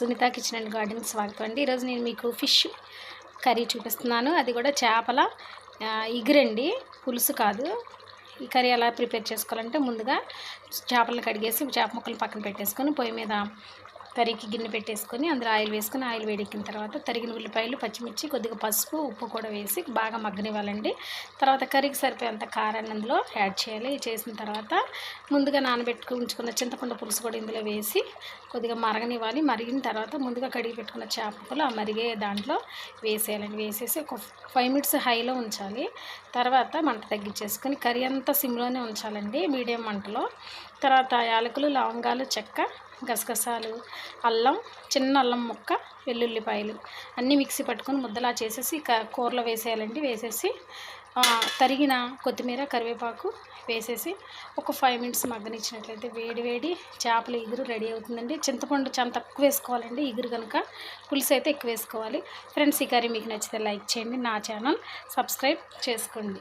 Sunitha kitchen and garden స్వాగతం అండి. ఈరోజు నేను మీకు ఫిష్ కర్రీ చూపిస్తున్నాను. అది కూడా చేపల ఇగురండి. పులుసు కాదు. ఈ కర్రీ ఎలా ప్రిపేర్ చేసుకోవాలంటే ముందుగా చేపలను కడిగేసి చేప ముక్కలు పక్కన పెట్టేసుకొని పొయ్యి మీద కర్రీకి గిన్నె పెట్టేసుకొని అందులో ఆయిల్ వేసుకొని ఆయిల్ వేడెక్కిన తర్వాత తరిగిన ఉల్లిపాయలు పచ్చిమిర్చి కొద్దిగా పసుపు ఉప్పు కూడా వేసి బాగా మగ్గనివ్వాలండి. తర్వాత కర్రీకి సరిపోయేంత కారాన్ని అందులో యాడ్ చేయాలి. చేసిన తర్వాత ముందుగా నానబెట్టుకు ఉంచుకున్న చింతపండు పులుసు కూడా ఇందులో వేసి కొద్దిగా మరగనివ్వాలి. మరిగిన తర్వాత ముందుగా కడిగి పెట్టుకున్న చేప ఆ మరిగే దాంట్లో వేసేయాలండి. వేసేసి ఒక ఫైవ్ మినిట్స్ హైలో ఉంచాలి. తర్వాత మంట తగ్గించేసుకొని కర్రీ అంతా సిమ్లోనే ఉంచాలండి మీడియం మంటలో. తర్వాత యాలకులు లవంగాలు చెక్క గసగసాలు అల్లం చిన్న అల్లం ముక్క వెల్లుల్లిపాయలు అన్నీ మిక్సీ పట్టుకొని ముద్దలా చేసేసి కూరలో వేసేయాలండి. వేసేసి తరిగిన కొత్తిమీర కరివేపాకు వేసేసి ఒక ఫైవ్ మినిట్స్ మగ్గనిచ్చినట్లయితే వేడి వేడి చేపల ఇగురు రెడీ అవుతుందండి. చింతపండు చాలా తక్కువ వేసుకోవాలండి ఇగురు కనుక పులుసు అయితే ఎక్కువ వేసుకోవాలి. ఫ్రెండ్స్ ఈ కర్రీ మీకు నచ్చితే లైక్ చేయండి నా ఛానల్ సబ్స్క్రైబ్ చేసుకోండి.